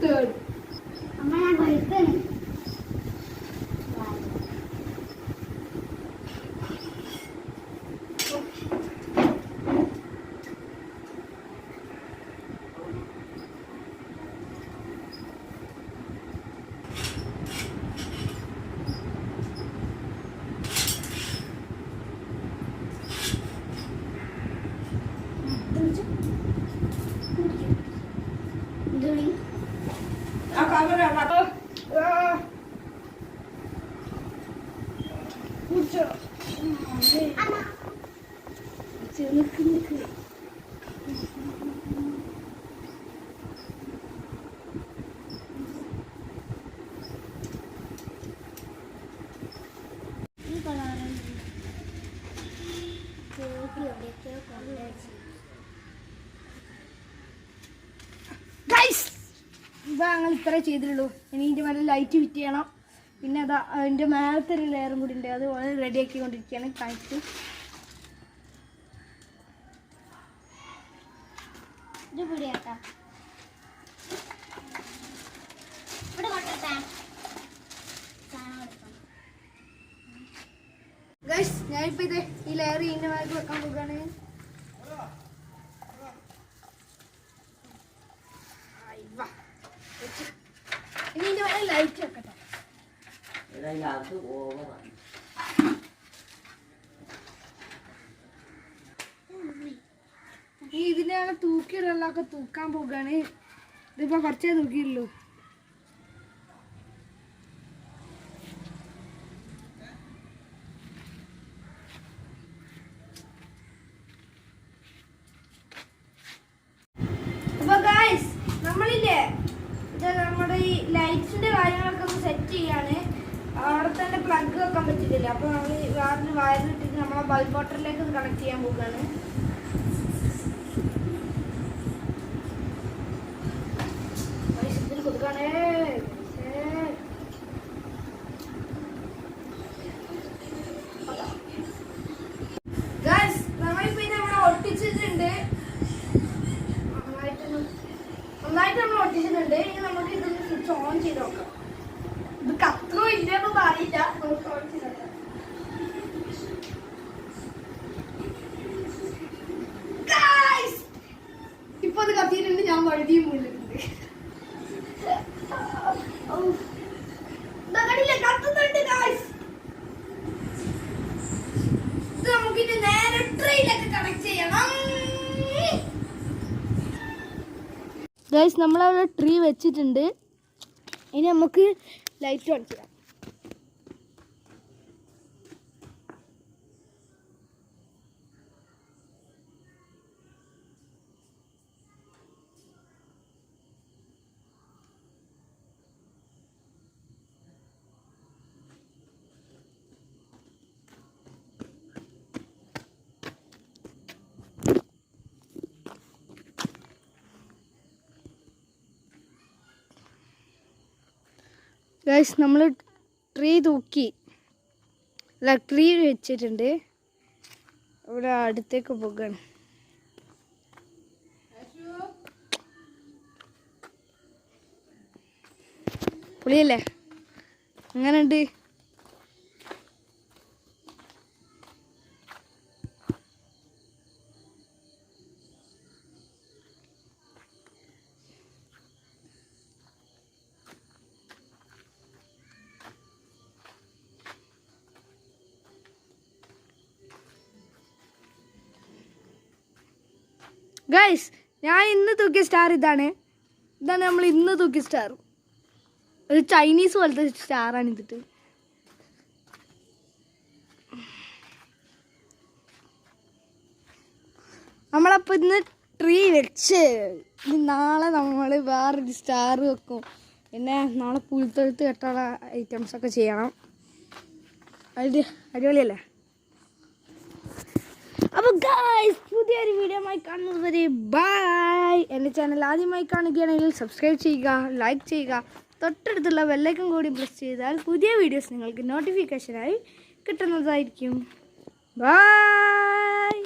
Mustard. I'm going to have a thing. Thank you. അമ്മ നിക്ക് നിക്ക് ഈ കളറുണ്ട് കേക്ക് എവിടെയൊക്കെയോ കൊണ്ടുവച്ചു ഗൈസ് ഇപ്പൊ ഞങ്ങൾ ഇത്ര ചെയ്തിട്ടുള്ളൂ. ഇനി ഇതിന്റെ മേലെ ലൈറ്റ് ഫിറ്റ് ചെയ്യണം. പിന്നെ അതാ അതിന്റെ മേലത്തെ ഒരു ലെയറും കൂടി ഉണ്ട്. അത് വളരെ റെഡി ആക്കിക്കൊണ്ടിരിക്കുകയാണ്. കാണിച്ചു ഇത് പിടിയാട്ടാ ഇവിടെ കൊണ്ടട്ടാ ഗൈസ് ഇത് ഈ ലെയർ ഇതിന്റെ മേലേക്ക് വെക്കാൻ പോകുകയാണ് ആയി, വാ. വെച്ച്. ഇനി ലൈറ്റ് വെക്കട്ടെ ഇതിനകത്ത് ഓവറാണ്. ഈ ഇതിന്റെ മേലെ തൂക്കിയിടലൊക്കെ തൂക്കാൻ പോകുകയാണ് ഇതിപ്പോ കുറച്ചേ തൂക്കിയുള്ളൂ. പ്ലഗ് വെക്കാൻ പറ്റില്ല അപ്പോൾ നമ്മൾ വേറൊരു വയർ ഇട്ടിട്ട് നമ്മളെ ബൾബ് ബോട്ടറിലേക്ക് കണക്ട് ചെയ്യാൻ പോകുകയാണ് കൊടുക്കാണേ നന്നായിട്ട് നമ്മൾ ഒട്ടിച്ചിട്ടുണ്ട്. ഇനി നമുക്ക് ഇതൊന്ന് സ്വിച്ച് ഓൺ ചെയ്ത് നോക്കാം. ഇത് കത്തോ ഇല്ലെന്നൊന്നും അറിയില്ല! ഇപ്പൊ അത് കത്തിയിട്ടുണ്ട് ഞാൻ വഴുതിയും വീണിട്ടുണ്ട്. നേരെ കണക്ട് ചെയ്യണം. ഗൈസ് നമ്മളവിടെ ട്രീ വെച്ചിട്ടുണ്ട്. ഇനി നമുക്ക് ലൈറ്റ് ഓൺ ചെയ്യാം ഗൈസ് നമ്മൾ ട്രീ തൂക്കി. അല്ല ട്രീ വെച്ചിട്ടുണ്ട്. ഇവിടെ അടുത്തേക്ക് പോകാണ്. അങ്ങനെ എങ്ങനെയുണ്ട്? ഗൈസ് ഞാൻ ഇന്ന് തൂക്കിയ സ്റ്റാർ ഇതാണ്. ഇതാണ് നമ്മൾ ഇന്ന് തൂക്കിയ സ്റ്റാർ ഒരു ചൈനീസ് പോലത്തെ സ്റ്റാറാണ് ഇതിട്ട്. നമ്മളപ്പോൾ ഇന്ന് ട്രീ വെച്ച്. നാളെ നമ്മൾ വേറൊരു സ്റ്റാർ വെക്കും. പിന്നെ നാളെ പുൽത്തൊഴുത്ത് കെട്ടുള്ള ഐറ്റംസ് ഒക്കെ ചെയ്യണം. അത് അടിപൊളിയല്ലേ? അപ്പോൾ ഗായ്സ് പുതിയൊരു വീഡിയോ ആയി കാണുന്നത് വരെ ബൈ എന്റെ ചാനൽ ആദ്യമായി കാണുകയാണെങ്കിൽ സബ്സ്ക്രൈബ് ചെയ്യുക ലൈക്ക് ചെയ്യുക തൊട്ടടുത്തുള്ള ബെല്ലൈക്കൺ കൂടി പ്രസ് ചെയ്താൽ പുതിയ വീഡിയോസ് നിങ്ങൾക്ക് നോട്ടിഫിക്കേഷനായി കിട്ടുന്നതായിരിക്കും. ബൈ